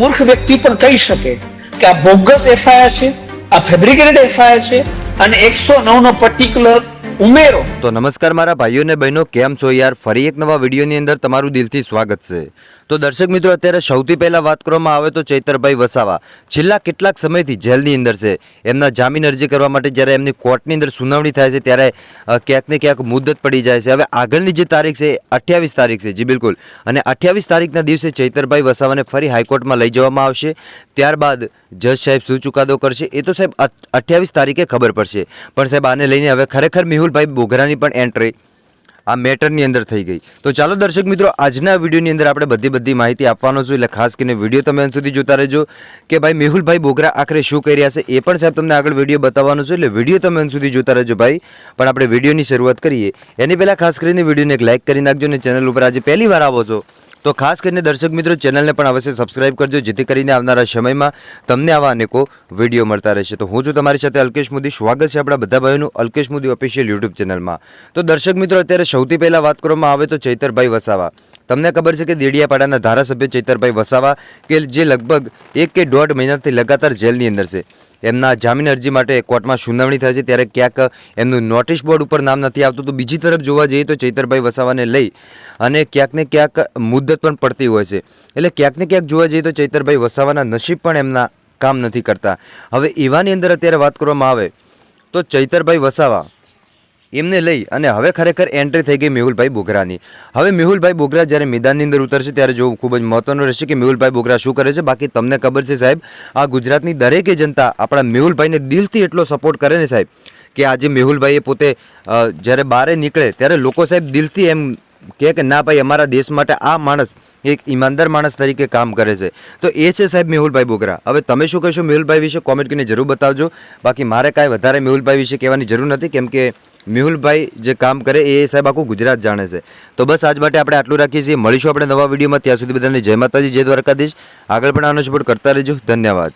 મૂર્ખ વ્યક્તિ પણ કહી શકે કે આ બોગસ એફઆઈઆર છે, આ ફેબ્રિકેટેડ એફઆઈઆર છે અને એકસો નવ નો પર્ટિક્યુલર ઉમેરો. તો નમસ્કાર મારા ભાઈઓ ને બહેનો, કેમ છો યાર? ફરી એક નવા વિડીયોની અંદર તમારું દિલથી સ્વાગત છે. તો દર્શક મિત્રો, અત્યારે સૌથી પહેલાં વાત કરવામાં આવે તો ચૈતરભાઈ વસાવા. છેલ્લા કેટલાક સમયથી જેલની અંદર છે. એમના જામીન અરજી કરવા માટે જ્યારે એમની કોર્ટની અંદર સુનાવણી થાય છે, ત્યારે ક્યાંક ને ક્યાંક મુદત પડી જાય છે. હવે આગળની જે તારીખ છે અઠ્યાવીસ તારીખ છે. જી, બિલકુલ. અને અઠ્યાવીસ તારીખના દિવસે ચૈતરભાઈ વસાવાને ફરી હાઈકોર્ટમાં લઈ જવામાં આવશે. ત્યારબાદ જજ સાહેબ શું ચુકાદો કરશે. એ તો સાહેબ અઠ્યાવીસ તારીખે ખબર પડશે. પણ સાહેબ, આને લઈને હવે ખરેખર મેહુલભાઈ બોઘરાની પણ એન્ટ્રી આ મેટરની અંદર થઈ ગઈ. તો ચાલો દર્શક મિત્રો, આજના વિડીયોની અંદર આપણે બધી બધી માહિતી આપવાનો છું. એટલે ખાસ કરીને વીડિયો તમે અંત સુધી જોતા રહેજો. કે ભાઈ મેહુલભાઈ બોગરા આખરે શું કરી રહ્યા છે એ પણ સાહેબ તમને આગળ વીડિયો બતાવવાનો છે. એટલે વીડિયો તમે અંત સુધી જોતા રહેજો ભાઈ. પણ આપણે વિડીયોની શરૂઆત કરીએ. એની પહેલાં ખાસ કરીને વિડીયોને એક લાઇક કરી નાખજો અને ચેનલ ઉપર આજે પહેલી વાર આવો છો તો ખાસ કરીને દર્શક મિત્રો, ચેનલને પણ અવશ્ય સબસ્ક્રાઇબ કરજો, જેથી કરીને આવનારા સમયમાં તમને આવા અનેકો વીડિયો મળતા રહેશે. તો હું છું તમારી સાથે અલ્કેશ મોદી. સ્વાગત છે આપણા બધા ભાઈઓનું અલ્કેશ મોદી ઓફિશિયલ યુટ્યુબ ચેનલમાં. તો દર્શક મિત્રો, અત્યારે સૌથી પહેલાં વાત કરવામાં આવે તો ચૈતરભાઈ વસાવા. તમને ખબર છે કે દેડિયાપાડાના ધારાસભ્ય ચૈતરભાઈ વસાવા, કે જે લગભગ એક કે દોઢ મહિનાથી લગાતાર જેલની અંદર છે. એમના જામીન અરજી માટે કોર્ટમાં સુનાવણી થાય છે. ત્યારે ક્યાંક એમનું નોટિસ બોર્ડ ઉપર નામ નથી આવતું. તો બીજી તરફ જોવા જઈએ તો ચૈતરભાઈ વસાવાને લઈ અને ક્યાંક ને ક્યાંક મુદ્દત પણ પડતી હોય છે. એટલે ક્યાંક ને ક્યાંક જોવા જઈએ તો ચૈતરભાઈ વસાવાના નસીબ પણ એમના કામ નથી કરતા. હવે એવાની અંદર અત્યારે વાત કરવામાં આવે તો ચૈતરભાઈ વસાવા એમને લઈ અને હવે ખરેખર એન્ટ્રી થઈ ગઈ મેહુલભાઈ બોગરાની. હવે મેહુલભાઈ બોગરા જ્યારે મેદાનની અંદર ઉતરશે ત્યારે જોવું ખૂબ જ મહત્વનું રહેશે કે મેહુલભાઈ બોગરા શું કરે છે. બાકી તમને ખબર છે સાહેબ, આ ગુજરાતની દરેકે જનતા આપણા મેહુલભાઈને દિલથી એટલો સપોર્ટ કરે ને સાહેબ, કે આજે મેહુલભાઈએ પોતે જ્યારે બહારે નીકળે ત્યારે લોકો સાહેબ દિલથી એમ કહે કે ના ભાઈ, અમારા દેશ માટે આ માણસ એક ઈમાનદાર માણસ તરીકે કામ કરે છે. તો એ છે સાહેબ મેહુલભાઈ બોગરા. હવે તમે શું કહેશો? મેહુલભાઈ વિશે કોમેન્ટ કરીને જરૂર બતાવજો. બાકી મારે કાંઈ વધારે મેહુલભાઈ વિશે કહેવાની જરૂર નથી, કેમ કે મેહુલભાઈ જે કામ કરે એ સાહેબ આખું ગુજરાત જાણે છે. તો બસ આજ માટે આપણે આટલું રાખીએ છીએ. મળીશું આપણે નવા વિડીયોમાં. ત્યાં સુધી બધાને જય માતાજી, જય દ્વારકાધીશ. આગળ પણ આનો સપોર્ટ કરતા રહેજો. ધન્યવાદ.